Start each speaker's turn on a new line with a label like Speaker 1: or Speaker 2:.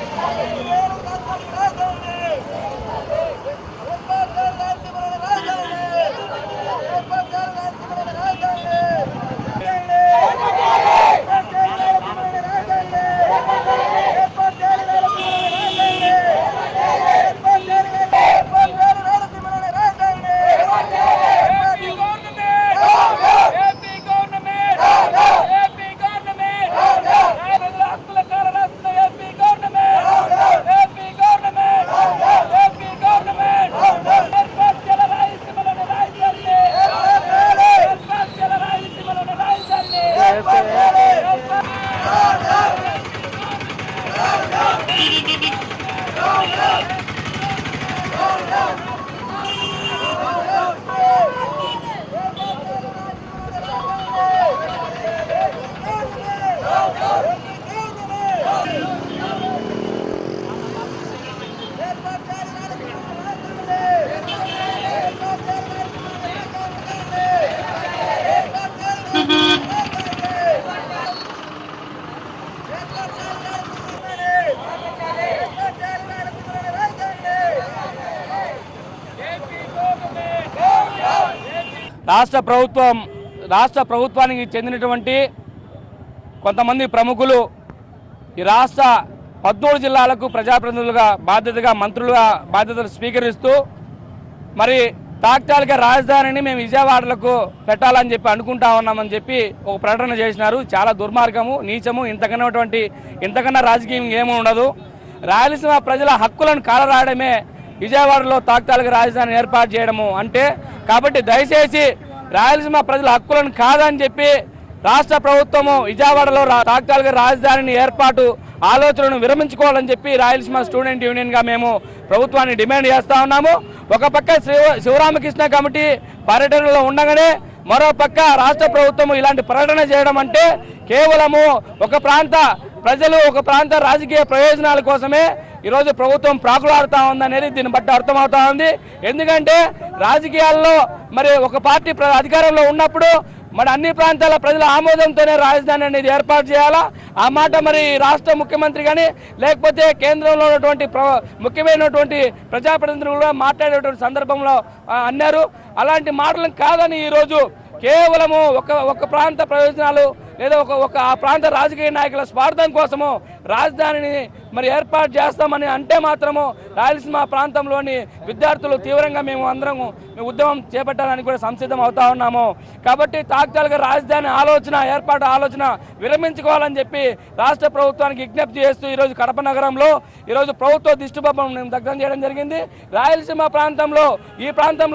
Speaker 1: Thank you. Roll up! Roll up! రాష్ట్ర ప్రభుత్వం రాష్ట్ర ప్రభుత్వానికి చెందినటువంటి కొంతమంది ప్రముఖులు ఈ రాష్ట్ర పద్మూడు జిల్లాలకు ప్రజాప్రతినిధులుగా బాధ్యతగా మంత్రులుగా బాధ్యతలు స్వీకరిస్తూ మరి తాత్కాలిక రాజధానిని మేము విజయవాడలకు పెట్టాలని చెప్పి అనుకుంటా ఉన్నామని చెప్పి ఒక ప్రకటన చేసినారు. చాలా దుర్మార్గము నీచము ఇంతకన్నటువంటి ఇంతకన్నా రాజకీయం ఏమీ ఉండదు. రాయలసీమ ప్రజల హక్కులను కాలరాయడమే విజయవాడలో తాత్కాలిక రాజధాని ఏర్పాటు చేయడము అంటే కాబట్టి దయచేసి రాయలసీమ ప్రజల హక్కులను కాదని చెప్పి రాష్ట్ర ప్రభుత్వము విజయవాడలో రా- తాత్కాలిక రాజధానిని ఏర్పాటు ఆలోచనను విరమించుకోవాలని చెప్పి రాయలసీమ స్టూడెంట్ యూనియన్గా మేము ప్రభుత్వాన్ని డిమాండ్ చేస్తా ఉన్నాము. ఒక పక్క శివరామకృష్ణ కమిటీ పర్యటనలో ఉండగానే మరో పక్క రాష్ట్ర ప్రభుత్వం ఇలాంటి ప్రకటన చేయడం అంటే కేవలము ఒక ప్రాంత ప్రజలు ఒక ప్రాంత రాజకీయ ప్రయోజనాల కోసమే ఈరోజు ప్రభుత్వం ప్రాకులాడుతూ ఉందనేది దీన్ని బట్టి అర్థమవుతా ఉంది. ఎందుకంటే రాజకీయాల్లో మరి ఒక పార్టీ ప్ర- అధికారంలో ఉన్నప్పుడు మరి అన్ని ప్రాంతాల ప్రజల ఆమోదంతోనే రాజధాని అనేది ఏర్పాటు చేయాలా? ఆ మాట మరి రాష్ట్ర ముఖ్యమంత్రి కానీ లేకపోతే కేంద్రంలో ఉన్నటువంటి ప్ర- ముఖ్యమైనటువంటి ప్రజాప్రతినిధులు కూడా మాట్లాడేటువంటి సందర్భంలో అన్నారు. అలాంటి మాటలను కాదని ఈరోజు కేవలము ఒక ఒక ప్రాంత ప్రయోజనాలు లేదా ఒక ఒక ఆ ప్రాంత రాజకీయ నాయకుల స్వార్థం కోసము రాజధానిని మరి ఏర్పాటు చేస్తామని అంటే మాత్రము రాయలసీమ ప్రాంతంలోని విద్యార్థులు తీవ్రంగా మేము అందరము ఉద్యమం చేపట్టాలని కూడా సంసిద్ధం అవుతా ఉన్నాము. కాబట్టి తాత్కాలిక రాజధాని ఆలోచన ఏర్పాటు ఆలోచన విరమించుకోవాలని చెప్పి రాష్ట్ర ప్రభుత్వానికి విజ్ఞప్తి చేస్తూ ఈరోజు కడప నగరంలో ఈరోజు ప్రభుత్వ దిష్టిబొమ్మను దగ్ధం చేయడం జరిగింది. రాయలసీమ ప్రాంతంలో ఈ ప్రాంతంలో